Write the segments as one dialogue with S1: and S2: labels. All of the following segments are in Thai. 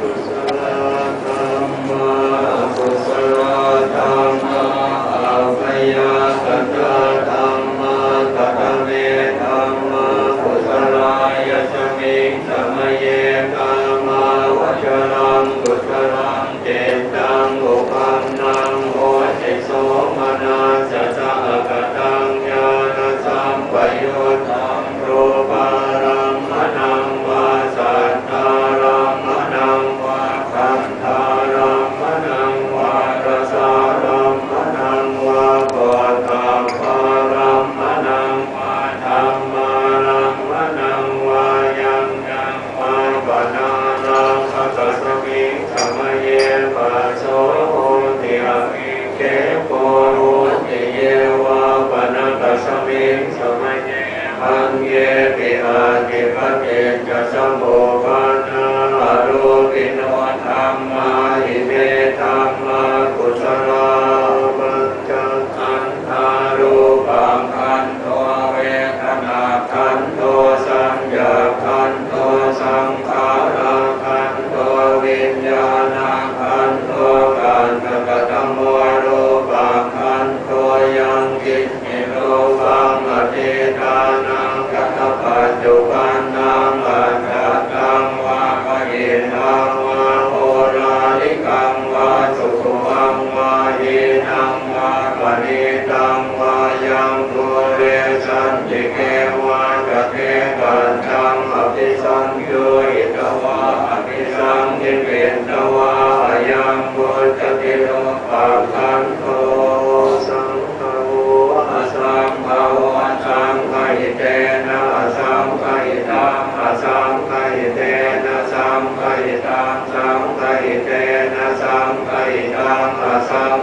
S1: Thank you. วากเทกันทัอภิสังโยหิตวะอภิสังนิเวตวะยังพุทธติโลภะคันโตสังฆวะสังฆวะสังฆิเตนะสังฆิตังสังฆิเตนะสังฆิตังสังฆิเตนะสังฆิตังสัง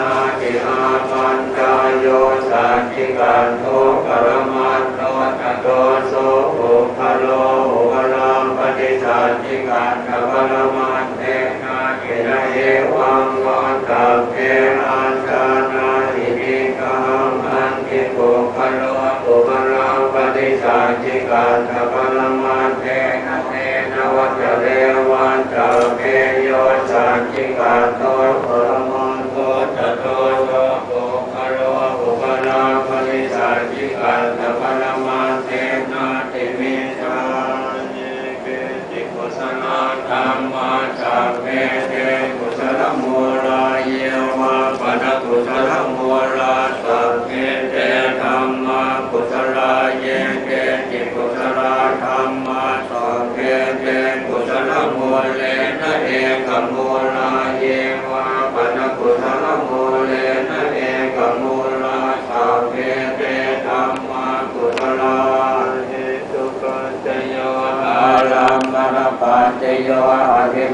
S1: นาจิอาปันกายโยสันติกันโทกรมันโนตโตโสุภคโลโภลามปฏิสันติกันกบรมันเตนาจินเอวังวันตับเออันตานาทิมิกังอันติโภคโลโภลามปฏิสันติกันกบรมัน ธรรมาจักเมเตกุสลมูลา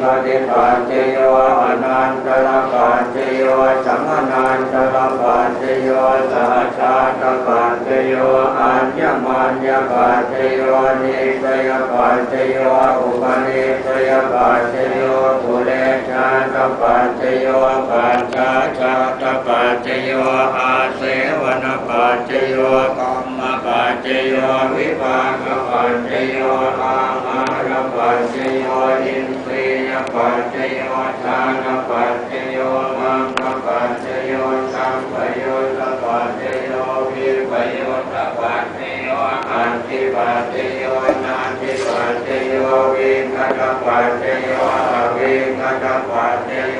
S1: ปฏิปัจเจโยอนันตระปัจเจโยสัมมนันตระปัจเจโยสัจจาตปัจเจโยอัญญมัญญปัจเจโยนิสยปัจเจโยอุปนิสยปัจเจโยภเลชาตปัจเจโยปัจจาชาตปัจเจโยอาเสวนปัจเจโยกรรมปัจเจโยวิปากปัจเจโยอาหารปัจเจโยนิ ปัจจโยทานปัจจโยมังคปัจจโยสัมปโยตปัจจโยวิปโยตปัจจโยอันติปัจจโยนันติปัจจโยวิงคตปัจจโยอวิงคตปัจจโย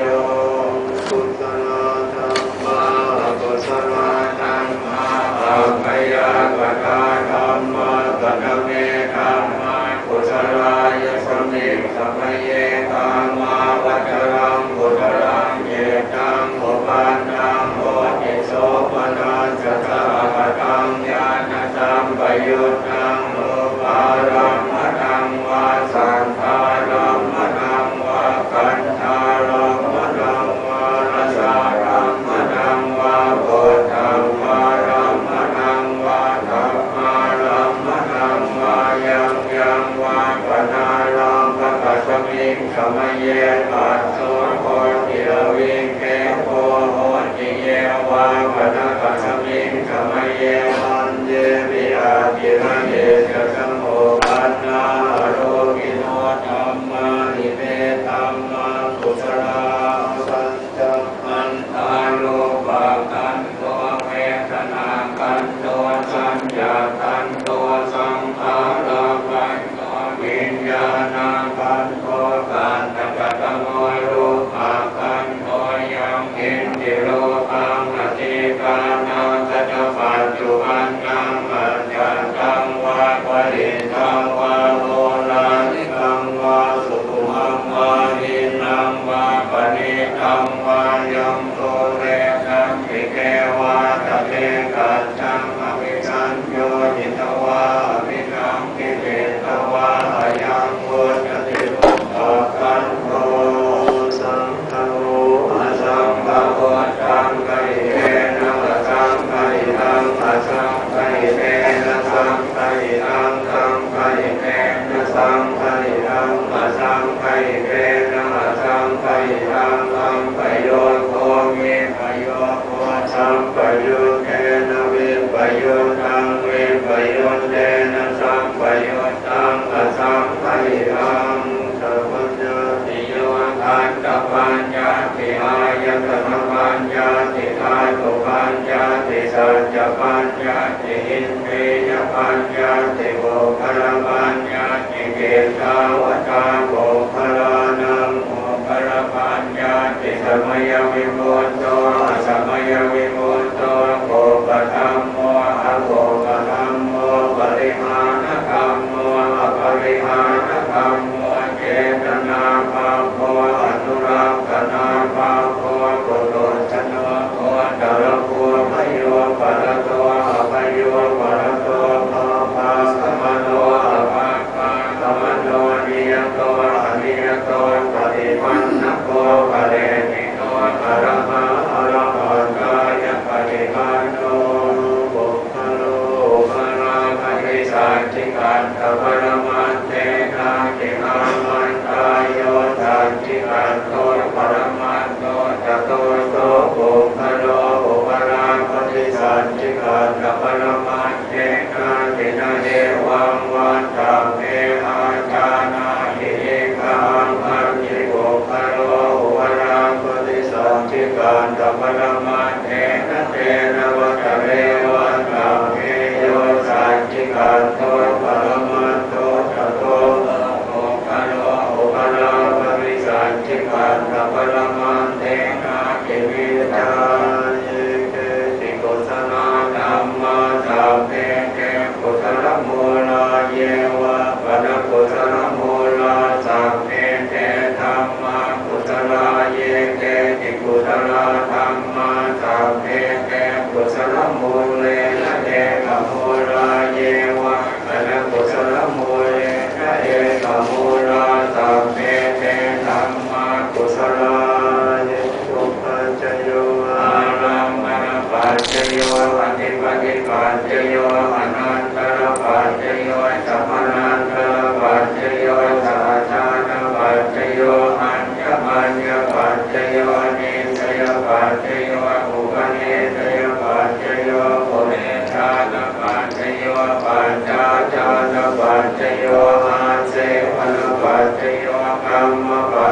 S1: ยุทธังโอปารมนังวาสัทธารมนังวากันธารมนังวาระสารมนังวาโพธังวารมนังวาธรรมารมนังวายังยังวาปนารมปะกัสิงสมัยเปัสสุโคติรวิ ญาติโกขลปัญญาติเกตาว สลมูเลนะเอกโมราเยวะอนะกุสลมูเลนะเอกโมราตัมเมเตัมมากุสลายตุปัจจโยอารัมมณปัจจโยปฏิปฏิปัจจโย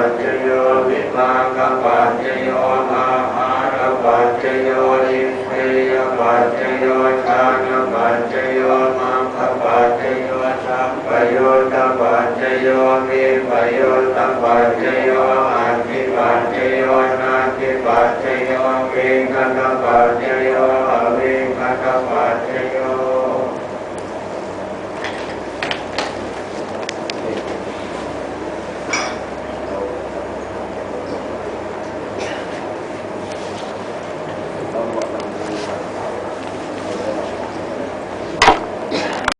S1: จจโยวิมากปัจจโยมาหารปัจจโยอินทยปัจจโยฌานปัจจโยมังคปัจโยสัมปโยตปัจจโยมีปโยตปัจจโยอัติปัจจโยนาติปัจโยเวงคตปัจจโยอเวงคตปัจ